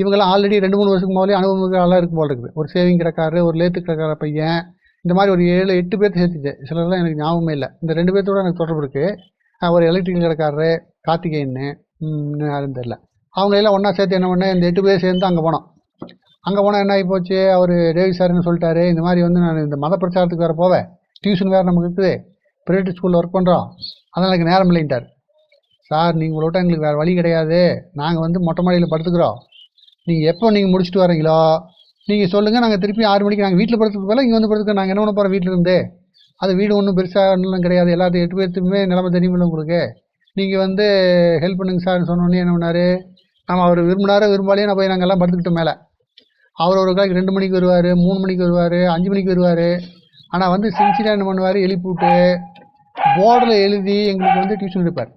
இவங்கெல்லாம் ஆல்ரெடி ரெண்டு மூணு வருஷத்துக்கு முதலே அனுபவம் ஆளாக இருக்கு போல இருக்குது. ஒரு சேவிங் கிடக்காரு ஒரு லேத்து கிடக்கார பையன். இந்த மாதிரி ஒரு ஏழு எட்டு பேர்த்து சேர்த்துச்சு சிலர்லாம் எனக்கு ஞாபகமே இல்லை. இந்த ரெண்டு பேர்த்தோட எனக்கு தொடர்பு இருக்குது ஒரு எலக்ட்ரிக்கல் கிடக்காரரு கார்த்திகேயன்னு. இன்னும் யாரும் தெரில அவங்க எல்லாம் ஒன்றா சேர்த்து என்ன பண்ணேன் இந்த எட்டு பேர் சேர்ந்து அங்கே போனோம். அங்கே போனால் என்ன ஆகி போச்சு? அவர் டேவி சார்னு சொல்லிட்டாரு. இந்த மாதிரி வந்து நான் இந்த மத பிரச்சாரத்துக்கு வேறு போவேன். டியூஷன் வேறு நமக்கு இருக்குது. ப்ரைவேட் ஸ்கூலில் ஒர்க் பண்ணுறோம் அதனால் எனக்கு நேரம் இல்லைன்ட்டார். சார் நீங்கள் விட்டா எங்களுக்கு வேறு வழி கிடையாது. நாங்கள் வந்து மொட்டை மாடியில் படுத்துக்கிறோம். நீங்கள் எப்போ நீங்கள் முடிச்சுட்டு வரீங்களோ நீங்கள் சொல்லுங்கள் நாங்கள் திருப்பி ஆறு மணிக்கு நாங்கள் வீட்டில் படுத்துக்கு போல இங்கே வந்து படுத்துக்க நாங்கள் என்ன பண்ண போகிறோம் வீட்டில் இருந்து அது வீடு ஒன்றும் பெருசாக ஒன்றும் கிடையாது. எல்லாத்தையும் எட்டு பேர்த்துக்குமே நிலமை தெரியுமில்ல உங்களுக்கு. நீங்கள் வந்து ஹெல்ப் பண்ணுங்க சார்னு சொன்னோன்னே என்ன பண்ணார்? நம்ம அவர் விரும்பினாரோ விரும்பாலே நான் போய் நாங்கள் எல்லாம் படுத்துக்கிட்டோம் மேலே. அவர் ஒரு காலைக்கு ரெண்டு மணிக்கு வருவார் மூணு மணிக்கு வருவார் அஞ்சு மணிக்கு வருவார். ஆனால் வந்து சின்சியராக என்ன பண்ணுவார்? எழுப்பி விட்டு போர்டில் எழுதி எங்களுக்கு வந்து டியூஷன் எடுப்பார்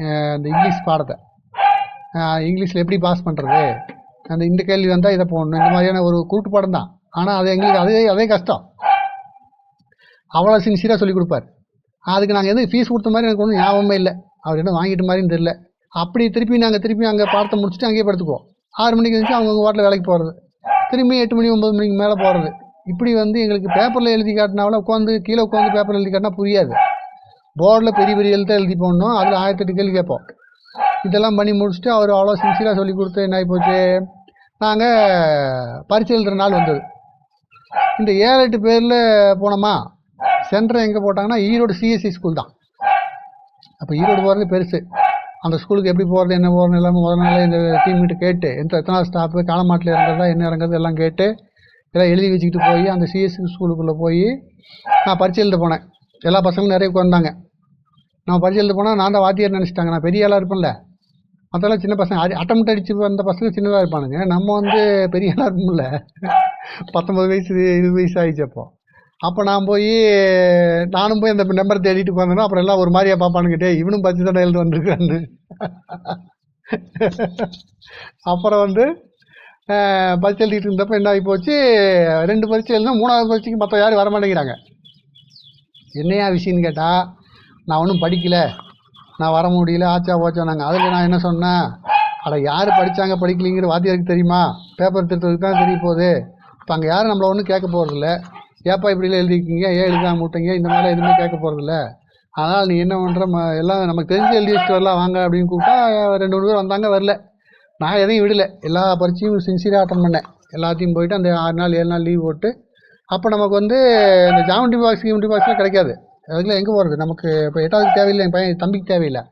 இந்த அந்த இங்கிலீஷ் பாடத்தை. இங்கிலீஷில் எப்படி பாஸ் பண்ணுறது அந்த இந்த கேள்வி வந்தால் இதை போடணும். இந்த மாதிரியான ஒரு கூட்டு பாடம் தான். ஆனால் அது எங்களுக்கு அதே அதே கஷ்டம். அவ்வளோ சின்சியராக சொல்லி கொடுப்பார். அதுக்கு நாங்கள் எதுவும் ஃபீஸ் கொடுத்த மாதிரி எனக்கு ஒன்றும் ஞாபகமே இல்லை. அவர் என்ன வாங்கிட்ட மாதிரின்னு தெரில அப்படி திருப்பி நாங்கள் திருப்பி அங்கே பாடத்தை முடிச்சுட்டு அங்கேயே படுத்துக்குவோம். ஆறு மணிக்கு இருந்துச்சு அவங்கவுங்க வாட்டில் வேலைக்கு போகிறது திரும்பி எட்டு மணி ஒம்பது மணிக்கு மேலே போகிறது இப்படி வந்து எங்களுக்கு பேப்பரில் எழுதி காட்டினாவில் உட்காந்து கீழே உட்காந்து பேப்பரில் எழுதி காட்டினா புரியாது. போர்டில் பெரிய பெரிய எழுத்தாக எழுதி போடணும். அதில் ஆயிரத்தெட்டு கேள்வி கேட்போம். இதெல்லாம் பண்ணி முடிச்சுட்டு அவர் அவ்வளோ சின்சியராக சொல்லி கொடுத்து என்ன ஆகி போச்சு? நாங்கள் பரிசு எழுதுகிற நாள் வந்தது. இந்த ஏழு எட்டு பேரில் போனோமா? சென்டர் எங்கே போட்டாங்கன்னா ஈரோடு சிஎஸ்சி ஸ்கூல் தான். அப்போ ஈரோடு போகிறது பெருசு. அந்த ஸ்கூலுக்கு எப்படி போகிறது என்ன போகிறது எல்லாமே முதல் நாள் இந்த டீம்கிட்ட கேட்டு எந்த எத்தனாவது ஸ்டாப்பு காலமாட்டில் இறங்குறதா என்ன இறங்குறது எல்லாம் கேட்டு எல்லாம் எழுதி வச்சுக்கிட்டு போய் அந்த சிஎஸ்சி ஸ்கூலுக்குள்ளே போய் நான் பரிசு எழுத போனேன். எல்லா பசங்களும் நிறைய உட்காந்தாங்க நான் பரிசு எழுத போனால் நான் தான் வாத்தியார் நினச்சிட்டாங்க. நான் பெரிய ஆளாக இருப்பேன்ல. மற்றெல்லாம் சின்ன பசங்க அடி அட்டம்ட் அடிச்சு வந்த பசங்க சின்னதாக இருப்பானுங்க. நம்ம வந்து பெரிய ஆளாக இருப்போம்ல. பத்தொம்பது வயசு இருபது வயசு ஆயிடுச்சு அப்போ. அப்போ நான் போய் நானும் போய் அந்த நம்பர் தேடிட்டு உட்காந்தேன்னா அப்புறம் எல்லாம் ஒரு மாதிரியா பார்ப்பானுங்கிட்டே இவனும் பரிசு தான் எழுத வந்திருக்கான்னு. அப்புறம் வந்து பரிசு எழுதிட்டு இருந்தப்போ என்ன ஆகி போச்சு? ரெண்டு பரிசு எழுதுனா மூணாவது பரிசுக்கு மற்ற யாரும் வர மாட்டேங்கிறாங்க என்னையா விஷயம்னு கேட்டால் நான் ஒன்றும் படிக்கல. நான் வர முடியல ஆச்சா போச்சா நாங்கள் அதில் நான் என்ன சொன்னேன்? அட யார் படித்தாங்க படிக்கலைங்கிற வாத்தியாருக்கு தெரியுமா? பேப்பர் திருத்ததுக்கு தான் தெரிய போகுது. இப்போ அங்கே யாரும் நம்மளை ஒன்றும் கேட்க போகிறதில்ல ஏப்பா இப்படிலாம் எழுதிருக்கீங்க ஏன் எழுதாம விட்டீங்க? இந்த மாதிரிலாம் எதுவுமே கேட்க போகிறதில்ல அதனால் நீ என்ன பண்ணுற ம எல்லாம் நமக்கு தெரிஞ்சு எழுதி வச்சுட்டு வரலாம் வாங்க அப்படின்னு கூப்பிட்டா ரெண்டு மூணு பேர் வந்தாங்க வரல. நான் எதையும் விடலை. எல்லா பரீட்சையும் சின்சியராக அட்டன் பண்ணேன். எல்லாத்தையும் போயிட்டு அந்த ஆறு நாள் ஏழு நாள் லீவ் போட்டு அப்போ நமக்கு வந்து இந்த ஜாமெண்ட்ரி பாக்ஸ் கிமெண்ட்ரி பாக்ஸ்லாம் கிடைக்காது. அதுக்குள்ள எங்கே போகிறது நமக்கு இப்போ எட்டாவது தேவையில்லை என் பையன் தம்பிக்கு தேவையில்லை.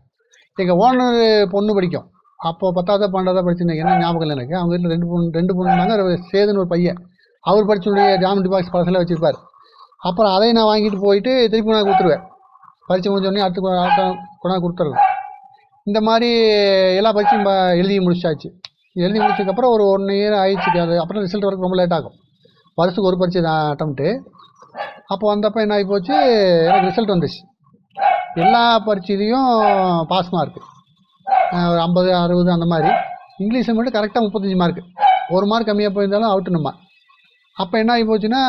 எங்கள் ஓனர் பொண்ணு படிக்கும். அப்போது பத்தாவது பன்னெண்டாவது படிச்சிருந்தேன் என்ன ஞாபகம் இல்லை எனக்கு. அவங்க வீட்டில் ரெண்டு பொண்ணு ரெண்டு பொண்ணு பொண்ணுனாங்க சேதுன்னு ஒரு பையன். அவர் படிச்சுடைய ஜாமெண்ட்ரி பாக்ஸ் பசங்களாக வச்சுருப்பார். அப்புறம் அதை நான் வாங்கிட்டு போயிட்டு திருப்பி நான் கொடுத்துருவேன். பரிச்சு முடிஞ்சோடனே அடுத்து அடுத்த கொண்டாந்து கொடுத்துருவேன் இந்த மாதிரி எல்லா பரீட்சையும் எழுதி முடிச்சாச்சு. எழுதி முடிச்சதுக்கப்புறம் ஒரு ஒன் இயர் ஆயிடுச்சு. அது அப்புறம் ரிசல்ட் வரக்கு ரொம்ப லேட் ஆகும். வருஷத்துக்கு ஒரு பரீட்சை தான் அட்டம்ப்ட்டு அப்போ வந்தப்போ என்ன ஆகி போச்சு எனக்கு ரிசல்ட் வந்துச்சு. எல்லா பரீட்சையிலையும் பாஸ் மார்க்கு ஒரு ஐம்பது அறுபது அந்த மாதிரி. இங்கிலீஷை மட்டும் கரெக்டாக முப்பத்தஞ்சு மார்க்கு ஒரு மார்க் கம்மியாக போயிருந்தாலும் அவுட்டு நம்ம அப்போ என்ன ஆகி போச்சுன்னா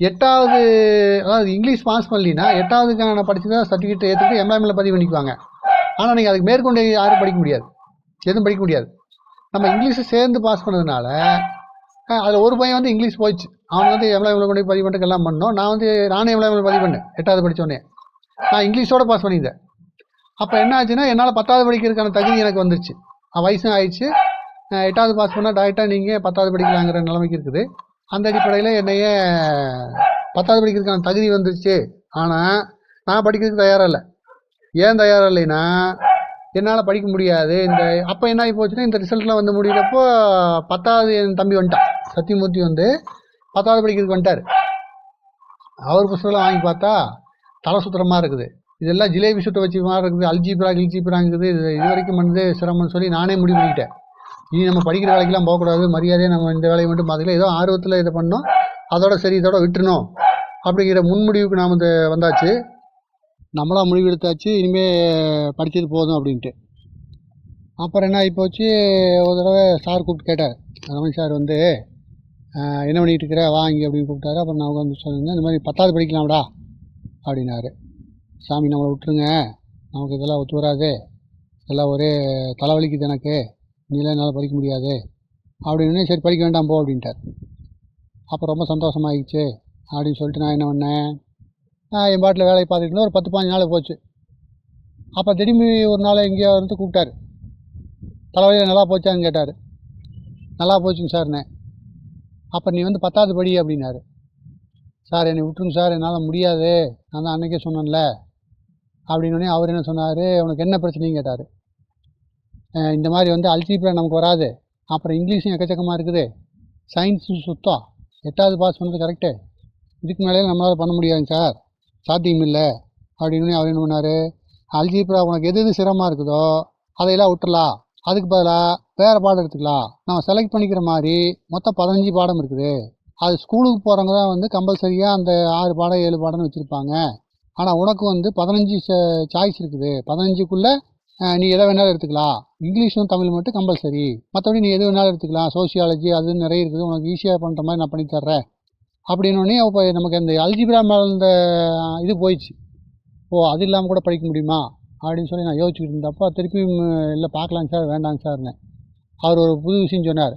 எட்டாவது அதாவது இங்கிலீஷ் பாஸ் பண்ணலினா எட்டாவதுக்கான படிச்சதா சர்டிஃபிகேட் ஏற்றுட்டு எம்எம்ல பதிவு பண்ணிக்குவாங்க. ஆனால் நீங்கள் அதுக்கு மேற்கொண்டு யாரும் படிக்க முடியாது. எதுவும் படிக்க முடியாது. நம்ம இங்கிலீஷை சேர்ந்து பாஸ் பண்ணதுனால அதில் ஒரு பையன் வந்து இங்கிலீஷ் போயிடுச்சு. அவன் வந்து எவ்வளோ கொண்டு போய் பதிவு பண்ணிட்டு எல்லாம் பண்ணோம். நான் வந்து நானே எவ்வளோ பதிவு பண்ணேன். எட்டாவது படித்தோடனே நான் இங்கிலீஷோட பாஸ் பண்ணியிருந்தேன். அப்போ என்ன ஆச்சுன்னா என்னால் பத்தாவது படிக்கிறதுக்கான தகுதி எனக்கு வந்துருச்சு. வயசும் ஆயிடுச்சு. எட்டாவது பாஸ் பண்ணால் டேரெக்டாக நீங்கள் பத்தாவது படிக்கலாங்கிற நிலைமைக்கு இருக்குது. அந்த அடிப்படையில் என்னையே பத்தாவது படிக்கிறதுக்கான தகுதி வந்துருச்சு. ஆனால் நான் படிக்கிறதுக்கு தயாராக இல்லை. ஏன் தயாராக இல்லைன்னா என்னால் படிக்க முடியாது. இந்த அப்போ என்ன ஆகி போச்சுன்னா இந்த ரிசல்ட்லாம் வந்து முடியிறப்போ பத்தாவது என் தம்பி வந்துட்டான். சத்தியமூர்த்தி வந்து பத்தாவது படிக்கிறதுக்கு வந்துட்டார். அவர் புஸ்தகம்லாம் வாங்கி பார்த்தா தலை சுத்திரமாக இருக்குது. இதெல்லாம் ஜிலேபி சுட்ட வச்சு மாதிரி இருக்குது. அல்ஜிப்ரா கில்ஜிப்ராங்குது இது இது வரைக்கும் பண்ணது சிரமம்னு சொல்லி நானே முடிவு பண்ணிக்கிட்டேன். இனி நம்ம படிக்கிற வேலைக்கெல்லாம் போகக்கூடாது. மரியாதையாக நம்ம இந்த வேலையை மட்டும் பார்த்துக்கலாம். ஏதோ ஆர்வத்தில் இதை பண்ணோம். அதோட சரி இதோட விட்டுருணும் அப்படிங்கிற முன்முடிவுக்கு நாம் வந்து வந்தாச்சு. நம்மளாக முடிவு எடுத்தாச்சு. இனிமேல் படித்தது போதும் அப்படின்ட்டு. அப்புறம் என்ன ஆகிப்போச்சு ஒரு தடவை சார் கூப்பிட்டு கேட்டார். ரமேஷ் சார் வந்து என்ன பண்ணிகிட்டு இருக்கிற வாங்கி அப்படின்னு கூப்பிட்டாரு. அப்புறம் நான் வந்து சொன்னேன் இந்த மாதிரி பத்தாவது படிக்கலாம்டா அப்படின்னாரு. சாமி நம்மளை விட்டுருங்க. நமக்கு இதெல்லாம் ஒத்து வராது. இதெல்லாம் ஒரே தலைவலிக்குது எனக்கு. நீலாம் என்னால் படிக்க முடியாது. அப்படின்னு சரி படிக்க வேண்டாம் போ அப்படின்ட்டார். அப்போ ரொம்ப சந்தோஷமாயிடுச்சு. அப்படின்னு சொல்லிட்டு நான் என்ன பண்ணேன்? நான் என் பாட்டில் வேலையை பார்த்துட்டு ஒரு பத்து பாஞ்சு நாள் போச்சு. அப்போ திடீர்னு ஒரு நாள் எங்கேயோ வந்து கூப்பிட்டாரு. தலைவலியில் நல்லா போச்சான்னு கேட்டார். நல்லா போச்சுங்க சார்ண்ணே அப்போ நீ வந்து பத்தாவது படி அப்படின்னாரு. சார் என்னை விட்டுருங்க சார் என்னால் முடியாது. நான் தான் அன்றைக்கே சொன்னேன்ல. அப்படின்னோடனே அவர் என்ன சொன்னார்? உனக்கு என்ன பிரச்சனைன்னு கேட்டார். இந்த மாதிரி வந்து அல்ஜிப்ரா நமக்கு வராது. அப்புறம் இங்கிலீஷும் எக்கச்சக்கமாக இருக்குது. சயின்ஸும் சுத்தம் எட்டாவது பாஸ் பண்ணது கரெக்டு இதுக்கு மேலே நம்மளால் பண்ண முடியாதுங்க சார். சாத்தியம் இல்லை அப்படின்னு அவர் என்ன பண்ணார்? அல்ஜிப்ரா உனக்கு எது எது சிரமமாக இருக்குதோ அதையெல்லாம் விட்டுலாம் அதுக்கு பதிலாக வேறு பாடம் எடுத்துக்கலாம். நம்ம செலக்ட் பண்ணிக்கிற மாதிரி மொத்தம் பதினஞ்சு பாடம் இருக்குது. அது ஸ்கூலுக்கு போகிறவங்க தான் வந்து கம்பல்சரியாக அந்த ஆறு பாடம் ஏழு பாடம்னு வச்சுருப்பாங்க. ஆனால் உனக்கு வந்து பதினஞ்சு சாய்ஸ் இருக்குது. பதினஞ்சுக்குள்ளே நீ எதை வேணாலும் எடுத்துக்கலாம். இங்கிலீஷும் தமிழ் மட்டும் கம்பல்சரி மற்றபடி நீ எது வேணாலும் எடுத்துக்கலாம். சோஷியாலஜி அது நிறைய இருக்குது. உனக்கு ஈஸியாக பண்ணுற மாதிரி நான் பண்ணித்தர்றேன் அப்படின்னோடனே இப்போ நமக்கு அந்த அல்ஜிபிரா மேலே இந்த இது போயிடுச்சு. ஓ அது இல்லாமல் கூட படிக்க முடியுமா? அப்படின்னு சொல்லி நான் யோசிச்சுக்கிட்டு இருந்தப்போ திருப்பியும் இல்லை பார்க்கலாங்க சார் வேண்டாங்க சார்னேன். அவர் ஒரு புது விஷயம் சொன்னார்.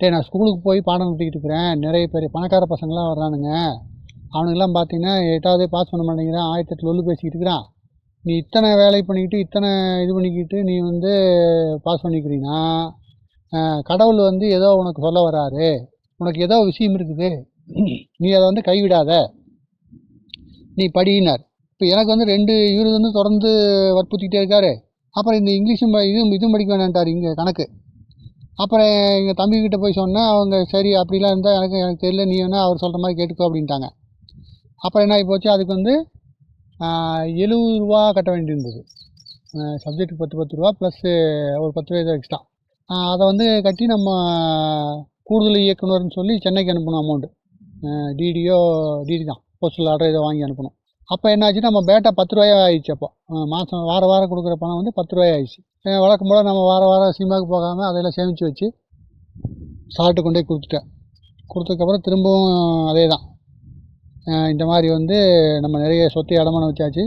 டே நான் ஸ்கூலுக்கு போய் பாடம் நடத்திக்கிட்டு இருக்கிறேன். நிறைய பேர் பணக்கார பசங்களாம் வர்றானுங்க. அவனுங்கெல்லாம் பார்த்தீங்கன்னா எட்டாவது பாஸ் பண்ண மாட்டேங்கிறான். ஆயிரத்தி எட்டு லொல்லு பேசிக்கிட்டு இருக்கிறான். நீ இத்தனை வேலை பண்ணிக்கிட்டு இத்தனை இது பண்ணிக்கிட்டு நீ வந்து பாஸ் பண்ணிக்கிறீங்கன்னா கடவுள் வந்து ஏதோ உனக்கு சொல்ல வராரு உனக்கு ஏதோ விஷயம் இருக்குது. நீ அதை வந்து கைவிடாத. நீ படினார் இப்போ எனக்கு வந்து ரெண்டு இவர் வந்து தொடர்ந்து வற்புறுத்திக்கிட்டே இருக்காரு. அப்புறம் இந்த இங்கிலீஷும் இதுவும் இதுவும் படிக்க வேணான்ட்டார் இங்கே கணக்கு. அப்புறம் எங்கள் தம்பிக்கிட்ட போய் சொன்னேன் அவங்க சரி அப்படிலாம் இருந்தால் எனக்கு எனக்கு தெரியல நீ வேணால் அவர் சொல்கிற மாதிரி கேட்டுக்கோ அப்படின்ட்டாங்க. அப்புறம் என்ன ஆகி போச்சு அதுக்கு வந்து எழுபது ரூபா கட்ட வேண்டியிருந்தது சப்ஜெக்ட்டுக்கு பத்து பத்து ரூபா ப்ளஸ்ஸு ஒரு பத்து ரூபா ஏதோ எக்ஸ்ட்ரா அதை வந்து கட்டி நம்ம கூடுதல் இயக்குனர்னு சொல்லி சென்னைக்கு அனுப்பணும் அமௌண்ட்டு டிடியோ டிடி தான். போஸ்டல் ஆர்டர் ஏதோ வாங்கி அனுப்பணும். அப்போ என்னாச்சு? நம்ம பேட்டா பத்து ரூபாயா ஆயிடுச்சு அப்போ. மாதம் வார வாரம் கொடுக்குற பணம் வந்து பத்து ரூபாய் ஆயிடுச்சு. வழக்கம் போல் நம்ம வார வாரம் சினிமாவுக்கு போகாமல் அதெல்லாம் சேமித்து வச்சு சால்ட்டு கொண்டு போய் கொடுத்துட்டேன். கொடுத்ததுக்கப்புறம் திரும்பவும் அதே தான் இந்த மாதிரி வந்து நம்ம நிறைய சொத்து அடமானம் வச்சாச்சு.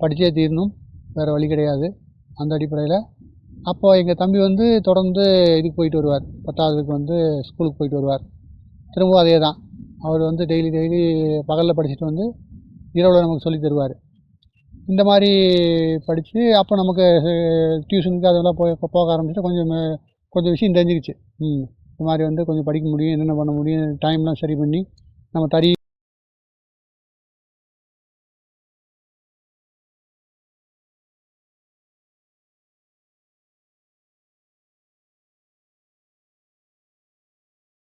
படித்தே தீரணும். வேறு வழி கிடையாது. அந்த அடிப்படையில். அப்போ எங்கள் தம்பி வந்து தொடர்ந்து இதுக்கு போயிட்டு வருவார். பத்தாவதுக்கு வந்து ஸ்கூலுக்கு போயிட்டு வருவார். திரும்பவும் அதே தான் அவர் வந்து டெய்லி டெய்லி பகலில் படிச்சுட்டு வந்து இரவில் நமக்கு சொல்லித் தருவார். இந்த மாதிரி படித்து அப்போ நமக்கு டியூஷனுக்கு அதெல்லாம் போய் போக ஆரம்பிச்சுட்டு கொஞ்சம் கொஞ்சம் விஷயம் தெரிஞ்சுக்கிச்சு. ம். இந்த மாதிரி வந்து கொஞ்சம் படிக்க முடியும் என்னென்ன பண்ண முடியும் டைம்லாம் சரி பண்ணி நம்ம தறி